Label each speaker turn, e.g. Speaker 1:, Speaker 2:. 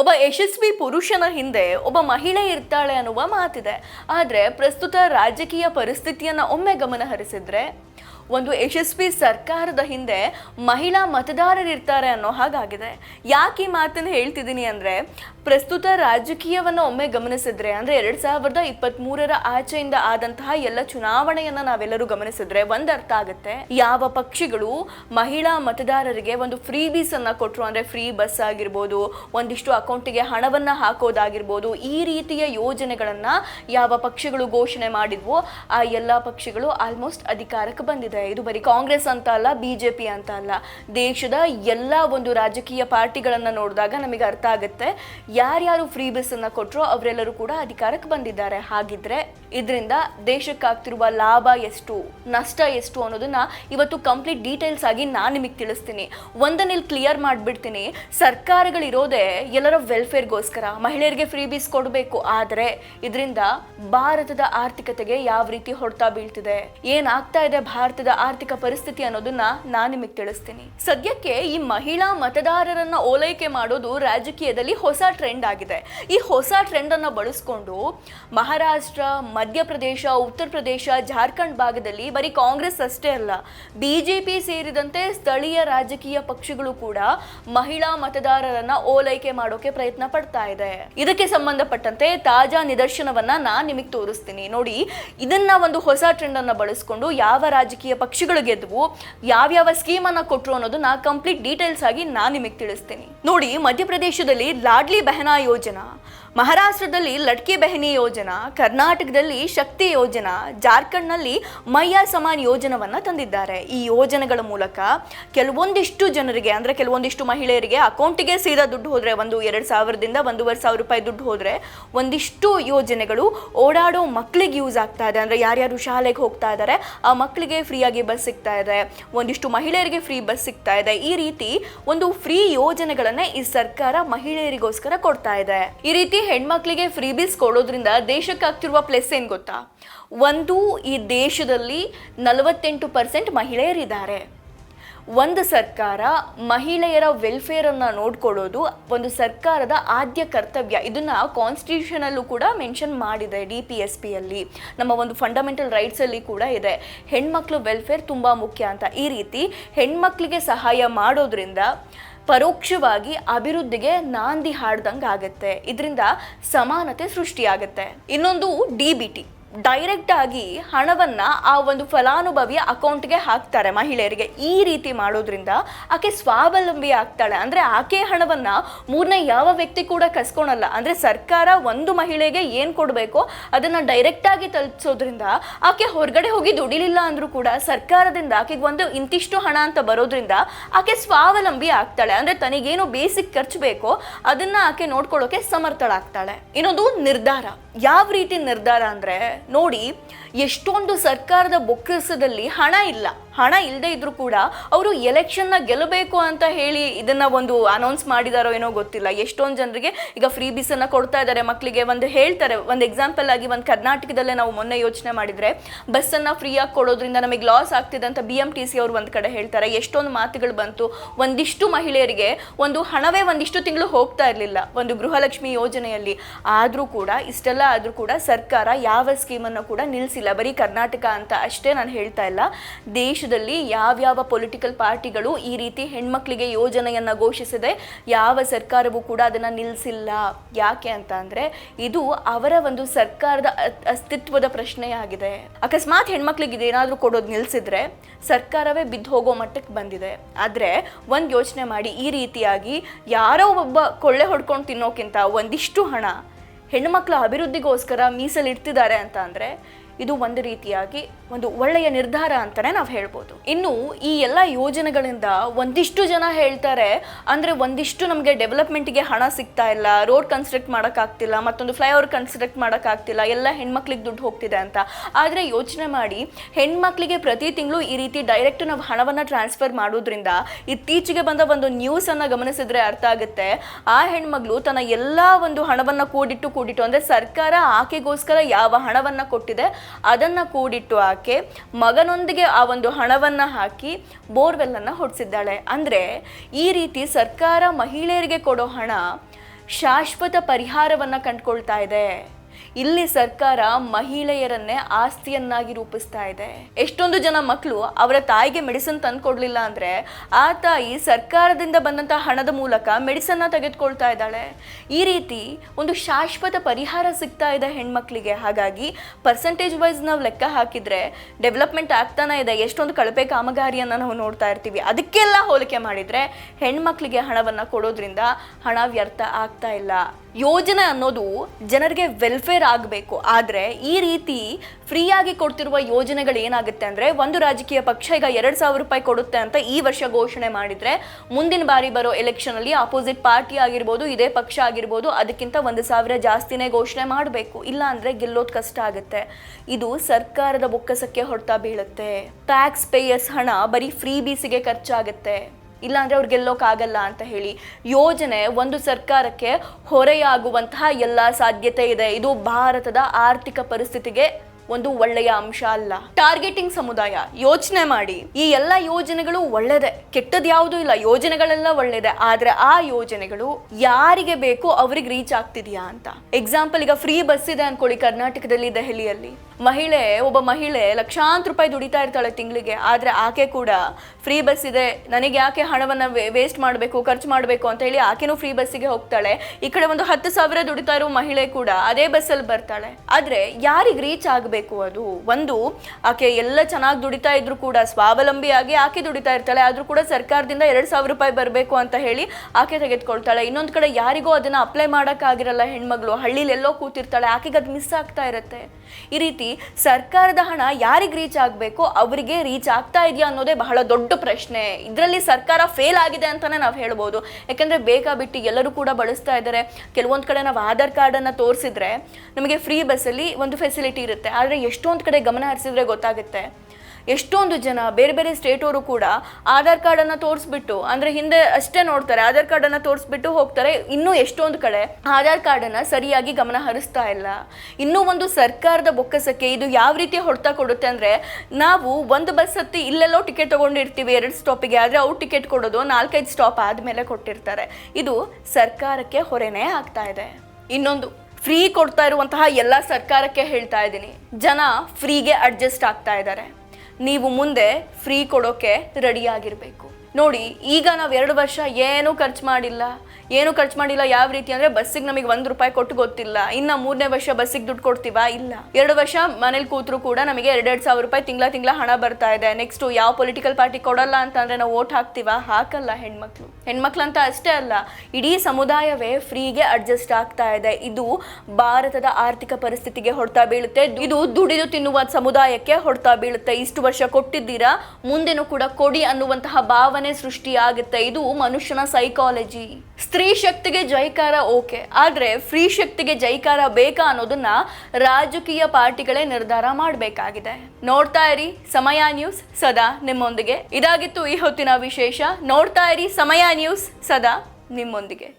Speaker 1: ಒಬ್ಬ ಯಶಸ್ವಿ ಪುರುಷನ ಹಿಂದೆ ಒಬ್ಬ ಮಹಿಳೆ ಇರ್ತಾಳೆ ಅನ್ನುವ ಮಾತಿದೆ. ಆದರೆ ಪ್ರಸ್ತುತ ರಾಜಕೀಯ ಪರಿಸ್ಥಿತಿಯನ್ನು ಒಮ್ಮೆ ಗಮನ ಹರಿಸಿದ್ರೆ ಒಂದು ಯಶಸ್ವಿ ಸರ್ಕಾರದ ಹಿಂದೆ ಮಹಿಳಾ ಮತದಾರರಿರ್ತಾರೆ ಅನ್ನೋ ಹಾಗಾಗಿದೆ. ಯಾಕೆ ಈ ಮಾತನ್ನು ಹೇಳ್ತಿದ್ದೀನಿ ಅಂದರೆ, ಪ್ರಸ್ತುತ ರಾಜಕೀಯವನ್ನು ಒಮ್ಮೆ ಗಮನಿಸಿದ್ರೆ, ಅಂದರೆ ಎರಡು ಸಾವಿರದ ಇಪ್ಪತ್ತ್ಮೂರರ ಆಚೆಯಿಂದ ಆದಂತಹ ಎಲ್ಲ ಚುನಾವಣೆಯನ್ನು ನಾವೆಲ್ಲರೂ ಗಮನಿಸಿದ್ರೆ ಒಂದರ್ಥ ಅರ್ಥ ಆಗುತ್ತೆ. ಯಾವ ಪಕ್ಷಿಗಳು ಮಹಿಳಾ ಮತದಾರರಿಗೆ ಒಂದು ಫ್ರೀ ಬೀಸ್ ಅನ್ನ ಕೊಟ್ಟರು ಅಂದರೆ ಫ್ರೀ ಬಸ್ ಆಗಿರ್ಬೋದು, ಒಂದಿಷ್ಟು ಅಕೌಂಟಿಗೆ ಹಣವನ್ನು ಹಾಕೋದಾಗಿರ್ಬೋದು, ಈ ರೀತಿಯ ಯೋಜನೆಗಳನ್ನು ಯಾವ ಪಕ್ಷಗಳು ಘೋಷಣೆ ಮಾಡಿದ್ವೋ, ಆ ಎಲ್ಲ ಪಕ್ಷಗಳು ಆಲ್ಮೋಸ್ಟ್ ಅಧಿಕಾರಕ್ಕೆ ಬಂದಿದೆ. ಇದು. ಬರೀ ಕಾಂಗ್ರೆಸ್ ಅಂತ ಅಲ್ಲ ಬಿ ಜೆ ಪಿ ಅಂತ ಅಲ್ಲ. ದೇಶದ ಎಲ್ಲ ಒಂದು ರಾಜಕೀಯ ಪಾರ್ಟಿಗಳನ್ನು ನೋಡಿದಾಗ ನಮಗೆ ಅರ್ಥ ಆಗುತ್ತೆ. ಯಾರ್ಯಾರು ಫ್ರೀ ಬಸ್ ಅನ್ನ ಕೊಟ್ಟರೋ ಅವರೆಲ್ಲರೂ ಕೂಡ ಅಧಿಕಾರಕ್ಕೆ ಬಂದಿದ್ದಾರೆ. ಹಾಗಿದ್ರೆ ಇದರಿಂದ ದೇಶಕ್ಕಾಗ್ತಿರುವ ಲಾಭ ಎಷ್ಟು, ನಷ್ಟ ಎಷ್ಟು ಅನ್ನೋದನ್ನ ಇವತ್ತು ಕಂಪ್ಲೀಟ್ ಡೀಟೇಲ್ಸ್ ಆಗಿ ನಾನು ನಿಮಗೆ ತಿಳಿಸ್ತೀನಿ. ಒಂದನೇ ಕ್ಲಿಯರ್ ಮಾಡಿಬಿಡ್ತೀನಿ. ಸರ್ಕಾರಗಳಿರೋದೇ ಎಲ್ಲರ ವೆಲ್ಫೇರ್ಗೋಸ್ಕರ ಮಹಿಳೆಯರಿಗೆ ಫ್ರೀ ಬೀಸ್ ಕೊಡಬೇಕು. ಆದರೆ ಇದರಿಂದ ಭಾರತದ ಆರ್ಥಿಕತೆಗೆ ಯಾವ ರೀತಿ ಹೊಡ್ತಾ ಬೀಳ್ತಿದೆ? ಏನಾಗ್ತಾ ಇದೆ ಭಾರತದ ಆರ್ಥಿಕ ಪರಿಸ್ಥಿತಿ ಅನ್ನೋದನ್ನ ನಾನು ನಿಮಗೆ ತಿಳಿಸ್ತೀನಿ. ಸದ್ಯಕ್ಕೆ ಈ ಮಹಿಳಾ ಮತದಾರರನ್ನ ಓಲೈಕೆ ಮಾಡೋದು ರಾಜಕೀಯದಲ್ಲಿ ಹೊಸ ಟ್ರೆಂಡ್ ಆಗಿದೆ. ಈ ಹೊಸ ಟ್ರೆಂಡ್ ಅನ್ನ ಬಳಸ್ಕೊಂಡು ಮಹಾರಾಷ್ಟ್ರ, ಮಧ್ಯಪ್ರದೇಶ, ಉತ್ತರ ಪ್ರದೇಶ, ಜಾರ್ಖಂಡ್ ಭಾಗದಲ್ಲಿ ಬರೀ ಕಾಂಗ್ರೆಸ್ ಅಷ್ಟೇ ಅಲ್ಲ, ಬಿಜೆಪಿ ಸೇರಿದಂತೆ ಸ್ಥಳೀಯ ರಾಜಕೀಯ ಪಕ್ಷಗಳು ಕೂಡ ಮಹಿಳಾ ಮತದಾರರನ್ನ ಓಲೈಕೆ ಮಾಡೋಕೆ ಪ್ರಯತ್ನ ಪಡ್ತಾ ಇದೆ. ಇದಕ್ಕೆ ಸಂಬಂಧಪಟ್ಟಂತೆ ತಾಜಾ ನಿದರ್ಶನವನ್ನ ನಾನ್ ನಿಮಗೆ ತೋರಿಸ್ತೀನಿ. ನೋಡಿ, ಇದನ್ನ ಒಂದು ಹೊಸ ಟ್ರೆಂಡ್ ಅನ್ನ ಬಳಸ್ಕೊಂಡು ಯಾವ ರಾಜಕೀಯ ಪಕ್ಷಗಳು ಗೆದ್ದವು ಯಾವ್ಯಾವ ಸ್ಕೀಮ್ ಅನ್ನ ಕೊಟ್ಟರು ಅನ್ನೋದನ್ನ ಕಂಪ್ಲೀಟ್ ಡೀಟೇಲ್ಸ್ ಆಗಿ ನಾನು ನಿಮಗೆ ತಿಳಿಸ್ತೀನಿ. ನೋಡಿ, ಮಧ್ಯಪ್ರದೇಶದಲ್ಲಿ ಲಾಡ್ಲಿ ಬೆಹನಾ ಯೋಜನಾ. ಮಹಾರಾಷ್ಟ್ರದಲ್ಲಿ ಲಡ್ಕಿ ಬೆಹನಿ ಯೋಜನಾ, ಕರ್ನಾಟಕದಲ್ಲಿ ಶಕ್ತಿ ಯೋಜನಾ, ಜಾರ್ಖಂಡ್ನಲ್ಲಿ ಮಯ್ಯ ಸಮಾನ್ ಯೋಜನವನ್ನು ತಂದಿದ್ದಾರೆ. ಈ ಯೋಜನೆಗಳ ಮೂಲಕ ಕೆಲವೊಂದಿಷ್ಟು ಜನರಿಗೆ, ಅಂದರೆ ಕೆಲವೊಂದಿಷ್ಟು ಮಹಿಳೆಯರಿಗೆ ಅಕೌಂಟಿಗೆ ಸೀದಾ ದುಡ್ಡು ಹೋದರೆ, ಒಂದು ಎರಡು ಸಾವಿರದಿಂದ ಒಂದೂವರೆ ಸಾವಿರ ರೂಪಾಯಿ ದುಡ್ಡು ಹೋದರೆ ಒಂದಿಷ್ಟು ಯೋಜನೆಗಳು ಓಡಾಡೋ ಮಕ್ಕಳಿಗೆ ಯೂಸ್ ಆಗ್ತಾ ಇದೆ. ಅಂದರೆ ಯಾರ್ಯಾರು ಶಾಲೆಗೆ ಹೋಗ್ತಾ ಇದ್ದಾರೆ ಆ ಮಕ್ಕಳಿಗೆ ಫ್ರೀಯಾಗಿ ಬಸ್ ಸಿಗ್ತಾ ಇದೆ. ಒಂದಿಷ್ಟು ಮಹಿಳೆಯರಿಗೆ ಫ್ರೀ ಬಸ್ ಸಿಗ್ತಾ ಇದೆ. ಈ ರೀತಿ ಒಂದು ಫ್ರೀ ಯೋಜನೆಗಳನ್ನ ಈ ಸರ್ಕಾರ ಮಹಿಳೆಯರಿಗೋಸ್ಕರ ಕೊಡ್ತಾ ಇದೆ. ಈ ರೀತಿ ಹೆಣ್ಮಕ್ಳಿಗೆ ಫ್ರೀ ಬೀಸ್ ಕೊಡೋದ್ರಿಂದ ದೇಶಕ್ಕಾಗ್ತಿರುವ ಪ್ಲಸ್ ಏನು ಗೊತ್ತಾ? ಒಂದು, ಈ ದೇಶದಲ್ಲಿ ನಲವತ್ತೆಂಟು ಪರ್ಸೆಂಟ್ ಮಹಿಳೆಯರಿದ್ದಾರೆ. ಒಂದು ಸರ್ಕಾರ ಮಹಿಳೆಯರ ವೆಲ್ಫೇರ್ ಅನ್ನ ನೋಡ್ಕೊಳ್ಳೋದು ಒಂದು ಸರ್ಕಾರದ ಆದ್ಯ ಕರ್ತವ್ಯ. ಇದನ್ನ ಕಾನ್ಸ್ಟಿಟ್ಯೂಷನ್ ಅಲ್ಲೂ ಕೂಡ ಮೆನ್ಷನ್ ಮಾಡಿದೆ ಡಿ ಪಿ ಎಸ್ ಪಿಯಲ್ಲಿ ನಮ್ಮ ಒಂದು ಫಂಡಮೆಂಟಲ್ ರೈಟ್ಸ್ ಅಲ್ಲಿ ಕೂಡ ಇದೆ. ಹೆಣ್ಮಕ್ಳು ವೆಲ್ಫೇರ್ ತುಂಬಾ ಮುಖ್ಯ ಅಂತ. ಈ ರೀತಿ ಹೆಣ್ಮಕ್ಳಿಗೆ ಸಹಾಯ ಮಾಡೋದ್ರಿಂದ ಪರೋಕ್ಷವಾಗಿ ಅಭಿವೃದ್ಧಿಗೆ ನಾಂದಿ ಹಾಡ್ದಂಗಾಗತ್ತೆ. ಇದರಿಂದ ಸಮಾನತೆ ಸೃಷ್ಟಿಯಾಗುತ್ತೆ. ಇನ್ನೊಂದು ಡಿ ಬಿ ಟಿ. ಡೈರೆಕ್ಟ್ ಆಗಿ ಹಣವನ್ನ ಆ ಒಂದು ಫಲಾನುಭವಿಯ ಅಕೌಂಟ್ಗೆ ಹಾಕ್ತಾರೆ ಮಹಿಳೆಯರಿಗೆ. ಈ ರೀತಿ ಮಾಡೋದ್ರಿಂದ ಆಕೆ ಸ್ವಾವಲಂಬಿ ಆಗ್ತಾಳೆ. ಅಂದ್ರೆ ಆಕೆ ಹಣವನ್ನ ಮೂರನೇ ಯಾವ ವ್ಯಕ್ತಿ ಕೂಡ ಕಸ್ಕೊಳಲ್ಲ. ಅಂದ್ರೆ ಸರ್ಕಾರ ಒಂದು ಮಹಿಳೆಗೆ ಏನ್ ಕೊಡಬೇಕೋ ಅದನ್ನ ಡೈರೆಕ್ಟ್ ಆಗಿ ತಲುಪಿಸೋದ್ರಿಂದ ಆಕೆ ಹೊರಗಡೆ ಹೋಗಿ ದುಡಿಲಿಲ್ಲ ಅಂದ್ರೂ ಕೂಡ ಸರ್ಕಾರದಿಂದ ಆಕೆಗೆ ಒಂದು ಇಂತಿಷ್ಟು ಹಣ ಅಂತ ಬರೋದ್ರಿಂದ ಆಕೆ ಸ್ವಾವಲಂಬಿ ಆಗ್ತಾಳೆ. ಅಂದ್ರೆ ತನಗೇನು ಬೇಸಿಕ್ ಖರ್ಚು ಬೇಕೋ ಅದನ್ನ ಆಕೆ ನೋಡ್ಕೊಳ್ಳೋಕೆ ಸಮರ್ಥಳಾಗ್ತಾಳೆ. ಇನ್ನೊಂದು ನಿರ್ಧಾರ. ಯಾವ ರೀತಿ ನಿರ್ಧಾರ ಅಂದ್ರೆ ನೋಡಿ ಎಷ್ಟೊಂದು ಸರ್ಕಾರದ ಬೊಕ್ಕಸದಲ್ಲಿ ಹಣ ಇಲ್ಲ. ಹಣ ಇಲ್ಲದೆ ಇದ್ರೂ ಕೂಡ ಅವರು ಎಲೆಕ್ಷನ್ನ ಗೆಲ್ಲಬೇಕು ಅಂತ ಹೇಳಿ ಇದನ್ನ ಒಂದು ಅನೌನ್ಸ್ ಮಾಡಿದಾರೋ ಏನೋ ಗೊತ್ತಿಲ್ಲ. ಎಷ್ಟೊಂದು ಜನರಿಗೆ ಈಗ ಫ್ರೀ ಬಿಸನ್ನ ಕೊಡ್ತಾ ಇದ್ದಾರೆ ಮಕ್ಕಳಿಗೆ ಒಂದು ಹೇಳ್ತಾರೆ. ಒಂದು ಎಕ್ಸಾಂಪಲ್ ಆಗಿ ಒಂದು ಕರ್ನಾಟಕದಲ್ಲೇ ನಾವು ಮೊನ್ನೆ ಯೋಚನೆ ಮಾಡಿದ್ರೆ ಬಸ್ಸನ್ನ ಫ್ರೀಯಾಗಿ ಕೊಡೋದ್ರಿಂದ ನಮಗೆ ಲಾಸ್ ಆಗ್ತಿದೆ ಅಂತ ಬಿ ಎಂ ಟಿ ಸಿ ಅವರು ಒಂದು ಕಡೆ ಹೇಳ್ತಾರೆ. ಎಷ್ಟೊಂದು ಮಾತುಗಳು ಬಂತು. ಒಂದಿಷ್ಟು ಮಹಿಳೆಯರಿಗೆ ಒಂದು ಹಣವೇ ಒಂದಿಷ್ಟು ತಿಂಗಳು ಹೋಗ್ತಾ ಇರಲಿಲ್ಲ ಒಂದು ಗೃಹಲಕ್ಷ್ಮಿ ಯೋಜನೆಯಲ್ಲಿ. ಆದರೂ ಕೂಡ, ಇಷ್ಟೆಲ್ಲ ಆದರೂ ಕೂಡ ಸರ್ಕಾರ ಯಾವ ಸ್ಕೀಮನ್ನು ಕೂಡ ನಿಲ್ಲಿಸಿಲ್ಲ ಬರೀ ಕರ್ನಾಟಕ ಅಂತ ಅಷ್ಟೇ ನಾನು ಹೇಳ್ತಾ ಇಲ್ಲ. ದೇಶದಲ್ಲಿ ಯಾವ್ಯಾವ ಪೊಲಿಟಿಕಲ್ ಪಾರ್ಟಿಗಳು ಈ ರೀತಿ ಹೆಣ್ಮಕ್ಳಿಗೆ ಯೋಜನೆಯನ್ನ ಘೋಷಿಸಿದೆ, ಯಾವ ಸರ್ಕಾರವೂ ಕೂಡ ಅದನ್ನ ನಿಲ್ಲಿಸಿಲ್ಲ ಯಾಕೆ ಅಂತ ಇದು ಅವರ ಒಂದು ಸರ್ಕಾರದ ಅಸ್ತಿತ್ವದ ಪ್ರಶ್ನೆಯಾಗಿದೆ. ಅಕಸ್ಮಾತ್ ಹೆಣ್ಮಕ್ಳಿಗೆ ಇದೇನಾದ್ರೂ ಕೊಡೋದು ನಿಲ್ಸಿದ್ರೆ, ಸರ್ಕಾರವೇ ಬಿದ್ದು ಹೋಗೋ ಮಟ್ಟಕ್ಕೆ ಬಂದಿದೆ. ಆದ್ರೆ, ಒಂದ್ ಯೋಚನೆ ಮಾಡಿ, ಈ ರೀತಿಯಾಗಿ ಯಾರೋ ಒಬ್ಬ ಕೊಳ್ಳೆ ಹೊಡ್ಕೊಂಡು ತಿನ್ನೋಕ್ಕಿಂತ ಒಂದಿಷ್ಟು ಹಣ ಹೆಣ್ಣುಮಕ್ಕಳ ಅಭಿವೃದ್ಧಿಗೋಸ್ಕರ ಮೀಸಲಿಡ್ತಿದ್ದಾರೆ ಅಂತ ಅಂದ್ರೆ ಇದು ಒಂದು ರೀತಿಯಾಗಿ ಒಂದು ಒಳ್ಳೆಯ ನಿರ್ಧಾರ ಅಂತಾನೆ ನಾವು ಹೇಳ್ಬೋದು. ಇನ್ನು ಈ ಎಲ್ಲ ಯೋಜನೆಗಳಿಂದ ಒಂದಿಷ್ಟು ಜನ ಹೇಳ್ತಾರೆ, ಅಂದರೆ ಒಂದಿಷ್ಟು ನಮಗೆ ಡೆವಲಪ್ಮೆಂಟ್ಗೆ ಹಣ ಸಿಗ್ತಾ ಇಲ್ಲ, ರೋಡ್ ಕನ್ಸ್ಟ್ರಕ್ಟ್ ಮಾಡೋಕ್ಕಾಗ್ತಿಲ್ಲ, ಮತ್ತೊಂದು ಫ್ಲೈಓವರ್ ಕನ್ಸ್ಟ್ರಕ್ಟ್ ಮಾಡೋಕ್ಕಾಗ್ತಿಲ್ಲ, ಎಲ್ಲ ಹೆಣ್ಮಕ್ಳಿಗೆ ದುಡ್ಡು ಹೋಗ್ತಿದೆ ಅಂತ. ಆದರೆ ಯೋಚನೆ ಮಾಡಿ, ಹೆಣ್ಮಕ್ಳಿಗೆ ಪ್ರತಿ ತಿಂಗಳು ಈ ರೀತಿ ಡೈರೆಕ್ಟ್ ನಾವು ಹಣವನ್ನು ಟ್ರಾನ್ಸ್ಫರ್ ಮಾಡೋದ್ರಿಂದ ಇತ್ತೀಚೆಗೆ ಬಂದ ಒಂದು ನ್ಯೂಸನ್ನು ಗಮನಿಸಿದ್ರೆ ಅರ್ಥ ಆಗುತ್ತೆ. ಆ ಹೆಣ್ಮಗಳು ತನ್ನ ಎಲ್ಲ ಒಂದು ಹಣವನ್ನು ಕೂಡಿಟ್ಟು ಕೂಡಿಟ್ಟು, ಅಂದರೆ ಸರ್ಕಾರ ಆಕೆಗೋಸ್ಕರ ಯಾವ ಹಣವನ್ನು ಕೊಟ್ಟಿದೆ ಅದನ್ನು ಕೂಡಿಟ್ಟು ಆಕೆ ಮಗನೊಂದಿಗೆ ಆ ಒಂದು ಹಣವನ್ನು ಹಾಕಿ ಬೋರ್ವೆಲ್ಲನ್ನು ಹೊಡಿಸಿದ್ದಾಳೆ. ಅಂದರೆ ಈ ರೀತಿ ಸರ್ಕಾರ ಮಹಿಳೆಯರಿಗೆ ಕೊಡೋ ಹಣ ಶಾಶ್ವತ ಪರಿಹಾರವನ್ನು ಕಂಡುಕೊಳ್ತಾ ಇದೆ. ಇಲ್ಲಿ ಸರ್ಕಾರ ಮಹಿಳೆಯರನ್ನೇ ಆಸ್ತಿಯನ್ನಾಗಿ ರೂಪಿಸ್ತಾ ಇದೆ. ಎಷ್ಟೊಂದು ಜನ ಮಕ್ಕಳು ಅವರ ತಾಯಿಗೆ ಮೆಡಿಸಿನ್ ತಂದ್ಕೊಡ್ಲಿಲ್ಲ ಅಂದ್ರೆ ಆ ತಾಯಿ ಸರ್ಕಾರದಿಂದ ಬಂದಂತ ಹಣದ ಮೂಲಕ ಮೆಡಿಸನ್ನ ತೆಗೆದುಕೊಳ್ತಾ ಇದ್ದಾಳೆ. ಈ ರೀತಿ ಒಂದು ಶಾಶ್ವತ ಪರಿಹಾರ ಸಿಗ್ತಾ ಇದೆ ಹೆಣ್ಮಕ್ಳಿಗೆ. ಹಾಗಾಗಿ ಪರ್ಸೆಂಟೇಜ್ ವೈಸ್ ನಾವು ಲೆಕ್ಕ ಹಾಕಿದ್ರೆ ಡೆವಲಪ್ಮೆಂಟ್ ಆಗ್ತಾನೆ ಇದೆ. ಎಷ್ಟೊಂದು ಕಳಪೆ ಕಾಮಗಾರಿಯನ್ನ ನಾವು ನೋಡ್ತಾ ಇರ್ತೀವಿ. ಅದಕ್ಕೆಲ್ಲ ಹೋಲಿಕೆ ಮಾಡಿದ್ರೆ ಹೆಣ್ಮಕ್ಳಿಗೆ ಹಣವನ್ನ ಕೊಡೋದ್ರಿಂದ ಹಣ ವ್ಯರ್ಥ ಆಗ್ತಾ ಇಲ್ಲ. ಯೋಜನೆ ಅನ್ನೋದು ಜನರಿಗೆ ವೆಲ್ಫೇರ್ ಆಗಬೇಕು. ಆದರೆ ಈ ರೀತಿ ಫ್ರೀಯಾಗಿ ಕೊಡ್ತಿರುವ ಯೋಜನೆಗಳು ಏನಾಗುತ್ತೆ ಅಂದರೆ ಒಂದು ರಾಜಕೀಯ ಪಕ್ಷ ಈಗ ಎರಡು ಸಾವಿರ ರೂಪಾಯಿ ಕೊಡುತ್ತೆ ಅಂತ ಈ ವರ್ಷ ಘೋಷಣೆ ಮಾಡಿದರೆ ಮುಂದಿನ ಬಾರಿ ಬರೋ ಎಲೆಕ್ಷನಲ್ಲಿ ಅಪೋಸಿಟ್ ಪಾರ್ಟಿ ಆಗಿರ್ಬೋದು, ಇದೇ ಪಕ್ಷ ಆಗಿರ್ಬೋದು, ಅದಕ್ಕಿಂತ ಒಂದು ಸಾವಿರ ಜಾಸ್ತಿನೇ ಘೋಷಣೆ ಮಾಡಬೇಕು. ಇಲ್ಲ ಅಂದರೆ ಗೆಲ್ಲೋದು ಕಷ್ಟ ಆಗುತ್ತೆ. ಇದು ಸರ್ಕಾರದ ಬೊಕ್ಕಸಕ್ಕೆ ಹೊಡ್ತಾ ಬೀಳುತ್ತೆ. ಟ್ಯಾಕ್ಸ್ ಪೇಯರ್ಸ್ ಹಣ ಬರೀ ಫ್ರೀ ಬೀಸಿಗೆ ಖರ್ಚಾಗುತ್ತೆ. ಇಲ್ಲಾಂದ್ರೆ ಅವ್ರು ಗೆಲ್ಲೋಕ್ಕಾಗಲ್ಲ ಅಂತ ಹೇಳಿ ಯೋಜನೆ ಒಂದು ಸರ್ಕಾರಕ್ಕೆ ಹೊರೆಯಾಗುವಂತಹ ಎಲ್ಲ ಸಾಧ್ಯತೆ ಇದೆ. ಇದು ಭಾರತದ ಆರ್ಥಿಕ ಪರಿಸ್ಥಿತಿಗೆ ಒಂದು ಒಳ್ಳೆಯ ಅಂಶ ಅಲ್ಲ. ಟಾರ್ಗೆಟಿಂಗ್ ಸಮುದಾಯ, ಯೋಚನೆ ಮಾಡಿ. ಈ ಎಲ್ಲ ಯೋಜನೆಗಳು ಒಳ್ಳೆದೆ. ಕೆಟ್ಟದ್ ಯಾವುದೂ ಇಲ್ಲ. ಯೋಜನೆಗಳೆಲ್ಲ ಒಳ್ಳೆದೆ. ಆದ್ರೆ ಆ ಯೋಜನೆಗಳು ಯಾರಿಗೆ ಬೇಕು ಅವ್ರಿಗೆ ರೀಚ್ ಆಗ್ತಿದ್ಯಾ ಅಂತ. ಎಕ್ಸಾಂಪಲ್ ಈಗ ಫ್ರೀ ಬಸ್ ಇದೆ ಅನ್ಕೊಳ್ಳಿ ಕರ್ನಾಟಕದಲ್ಲಿ, ದೆಹಲಿಯಲ್ಲಿ. ಮಹಿಳೆ, ಒಬ್ಬ ಮಹಿಳೆ ಲಕ್ಷಾಂತರ ರೂಪಾಯಿ ದುಡಿತಾ ಇರ್ತಾಳೆ ತಿಂಗಳಿಗೆ. ಆದರೆ ಆಕೆ ಕೂಡ ಫ್ರೀ ಬಸ್ ಇದೆ. ನನಗೆ ಯಾಕೆ ಹಣವನ್ನು ವೇಸ್ಟ್ ಮಾಡಬೇಕು, ಖರ್ಚು ಮಾಡಬೇಕು ಅಂತ ಹೇಳಿ ಆಕೆನೂ ಫ್ರೀ ಬಸ್ಸಿಗೆ ಹೋಗ್ತಾಳೆ. ಈ ಕಡೆ ಒಂದು ಹತ್ತು ಸಾವಿರ ದುಡಿತಾ ಇರೋ ಮಹಿಳೆ ಕೂಡ ಅದೇ ಬಸ್ಸಲ್ಲಿ ಬರ್ತಾಳೆ. ಆದರೆ ಯಾರಿಗೆ ರೀಚ್ ಆಗಬೇಕು ಅದು? ಒಂದು, ಆಕೆ ಎಲ್ಲ ಚೆನ್ನಾಗಿ ದುಡಿತಾ ಇದ್ರು ಕೂಡ ಸ್ವಾವಲಂಬಿಯಾಗಿ ಆಕೆ ದುಡಿತಾ ಇರ್ತಾಳೆ. ಆದರೂ ಕೂಡ ಸರ್ಕಾರದಿಂದ ಎರಡು ಸಾವಿರ ರೂಪಾಯಿ ಬರಬೇಕು ಅಂತ ಹೇಳಿ ಆಕೆ ತೆಗೆದುಕೊಳ್ತಾಳೆ. ಇನ್ನೊಂದು ಕಡೆ ಯಾರಿಗೂ ಅದನ್ನು ಅಪ್ಲೈ ಮಾಡೋಕ್ಕಾಗಿರಲ್ಲ ಹೆಣ್ಮಗಳು. ಹಳ್ಳಿಲಿ ಎಲ್ಲೋ ಕೂತಿರ್ತಾಳೆ. ಆಕೆಗೆ ಅದು ಮಿಸ್ ಆಗ್ತಾ ಇರುತ್ತೆ. ಈ ರೀತಿ ಸರ್ಕಾರದ ಹಣ ಯಾರಿಗೆ ರೀಚ್ ಆಗಬೇಕು, ಅವರಿಗೆ ರೀಚ್ ಆಗ್ತಾ ಇದೆಯಾ ಅನ್ನೋದೇ ಬಹಳ ದೊಡ್ಡ ಪ್ರಶ್ನೆ. ಇದರಲ್ಲಿ ಸರ್ಕಾರ ಫೇಲ್ ಆಗಿದೆ ಅಂತಾನೆ ನಾವು ಹೇಳ್ಬೋದು. ಯಾಕಂದ್ರೆ ಬೇಕಾ ಬಿಟ್ಟು ಎಲ್ಲರೂ ಕೂಡ ಬಳಸ್ತಾ ಇದ್ದಾರೆ ಕೆಲವೊಂದು ಕಡೆ ನಾವು ಆಧಾರ್ ಕಾರ್ಡನ್ನು ತೋರಿಸಿದ್ರೆ ನಮಗೆ ಫ್ರೀ ಬಸ್ಸಲ್ಲಿ ಒಂದು ಫೆಸಿಲಿಟಿ ಇರುತ್ತೆ. ಆದರೆ ಎಷ್ಟೊಂದು ಕಡೆ ಗಮನ ಹರಿಸಿದ್ರೆ ಗೊತ್ತಾಗುತ್ತೆ. ಎಷ್ಟೊಂದು ಜನ, ಬೇರೆ ಬೇರೆ ಸ್ಟೇಟವರು ಕೂಡ ಆಧಾರ್ ಕಾರ್ಡನ್ನು ತೋರಿಸ್ಬಿಟ್ಟು, ಅಂದರೆ ಹಿಂದೆ ಅಷ್ಟೇ ನೋಡ್ತಾರೆ, ಆಧಾರ್ ಕಾರ್ಡನ್ನು ತೋರಿಸ್ಬಿಟ್ಟು ಹೋಗ್ತಾರೆ. ಇನ್ನೂ ಎಷ್ಟೊಂದು ಕಡೆ ಆಧಾರ್ ಕಾರ್ಡನ್ನು ಸರಿಯಾಗಿ ಗಮನ ಹರಿಸ್ತಾ ಇಲ್ಲ. ಇನ್ನೂ ಒಂದು ಸರ್ಕಾರದ ಬೊಕ್ಕಸಕ್ಕೆ ಇದು ಯಾವ ರೀತಿ ಹೊಡೆತ ಕೊಡುತ್ತೆ ಅಂದರೆ, ನಾವು ಒಂದು ಬಸ್ ಹತ್ತಿ ಇಲ್ಲೆಲ್ಲೋ ಟಿಕೆಟ್ ತೊಗೊಂಡಿರ್ತೀವಿ ಎರಡು ಸ್ಟಾಪಿಗೆ ಆದರೆ ಅವ್ರು ಟಿಕೆಟ್ ಕೊಡೋದು ನಾಲ್ಕೈದು ಸ್ಟಾಪ್ ಆದಮೇಲೆ ಕೊಟ್ಟಿರ್ತಾರೆ. ಇದು ಸರ್ಕಾರಕ್ಕೆ ಹೊರೆನೇ ಆಗ್ತಾ ಇದೆ. ಇನ್ನೊಂದು ಫ್ರೀ ಕೊಡ್ತಾ ಇರುವಂತಹ ಎಲ್ಲ ಸರ್ಕಾರಕ್ಕೆ ಹೇಳ್ತಾ ಇದ್ದೀನಿ. ಜನ ಫ್ರೀಗೆ ಅಡ್ಜಸ್ಟ್ ಆಗ್ತಾ ಇದ್ದಾರೆ. ನೀವು ಮುಂದೆ ಫ್ರೀ ಕೊಡೋಕೆ ರೆಡಿ ಆಗಿರಬೇಕು. ನೋಡಿ, ಈಗ ನಾವು ಎರಡು ವರ್ಷ ಏನೂ ಖರ್ಚು ಮಾಡಿಲ್ಲ. ಏನು ಖರ್ಚು ಮಾಡಿಲ್ಲ ಯಾವ ರೀತಿ ಅಂದರೆ ಬಸ್ಸಿಗೆ ನಮಗೆ ಒಂದು ರೂಪಾಯಿ ಕೊಟ್ಟು ಗೊತ್ತಿಲ್ಲ. ಇನ್ನು ಮೂರನೇ ವರ್ಷ ಬಸ್ಸಿಗೆ ದುಡ್ಡು ಕೊಡ್ತೀವಾ? ಇಲ್ಲ. ಎರಡು ವರ್ಷ ಮನೇಲಿ ಕೂತ್ರು ಕೂಡ ನಮಗೆ ಎರಡೆರಡು ಸಾವಿರ ರೂಪಾಯಿ ತಿಂಗಳ ತಿಂಗಳ ಹಣ ಬರ್ತಾ ಇದೆ. ನೆಕ್ಸ್ಟ್ ಯಾವ ಪೊಲಿಟಿಕಲ್ ಪಾರ್ಟಿ ಕೊಡಲ್ಲ ಅಂತಂದ್ರೆ ನಾವು ಓಟ್ ಹಾಕ್ತೀವ? ಹಾಕಲ್ಲ ಹೆಣ್ಮಕ್ಳು. ಹೆಣ್ಮಕ್ಳು ಅಂತ ಅಷ್ಟೇ ಅಲ್ಲ, ಇಡೀ ಸಮುದಾಯವೇ ಫ್ರೀಗೆ ಅಡ್ಜಸ್ಟ್ ಆಗ್ತಾ ಇದೆ. ಇದು ಭಾರತದ ಆರ್ಥಿಕ ಪರಿಸ್ಥಿತಿಗೆ ಹೊಡ್ತಾ ಬೀಳುತ್ತೆ. ಇದು ದುಡಿದು ತಿನ್ನುವ ಸಮುದಾಯಕ್ಕೆ ಹೊಡ್ತಾ ಬೀಳುತ್ತೆ. ಇಷ್ಟು ವರ್ಷ ಕೊಟ್ಟಿದ್ದೀರಾ? ಮುಂದೆನೂ ಕೂಡ ಕೊಡಿ ಅನ್ನುವಂತಹ ಭಾವನೆ ಸೃಷ್ಟಿಯಾಗುತ್ತೆ. ಇದು ಮನುಷ್ಯನ ಸೈಕಾಲಜಿ ಸ್ತ್ರೀ ಶಕ್ತಿಗೆ ಜೈಕಾರ ಓಕೆ. ಆದ್ರೆ ಫ್ರೀ ಶಕ್ತಿಗೆ ಜೈಕಾರ ಬೇಕಾ ಅನ್ನೋದನ್ನ ರಾಜಕೀಯ ಪಾರ್ಟಿಗಳೇ ನಿರ್ಧಾರ ಮಾಡಬೇಕಾಗಿದೆ. ನೋಡ್ತಾ ಇರಿ ಸಮಯ ನ್ಯೂಸ್ ಸದಾ ನಿಮ್ಮೊಂದಿಗೆ. ಇದಾಗಿತ್ತು ಈ ಹೊತ್ತಿನ ವಿಶೇಷ. ನೋಡ್ತಾ ಇರಿ ಸಮಯ ನ್ಯೂಸ್ ಸದಾ ನಿಮ್ಮೊಂದಿಗೆ.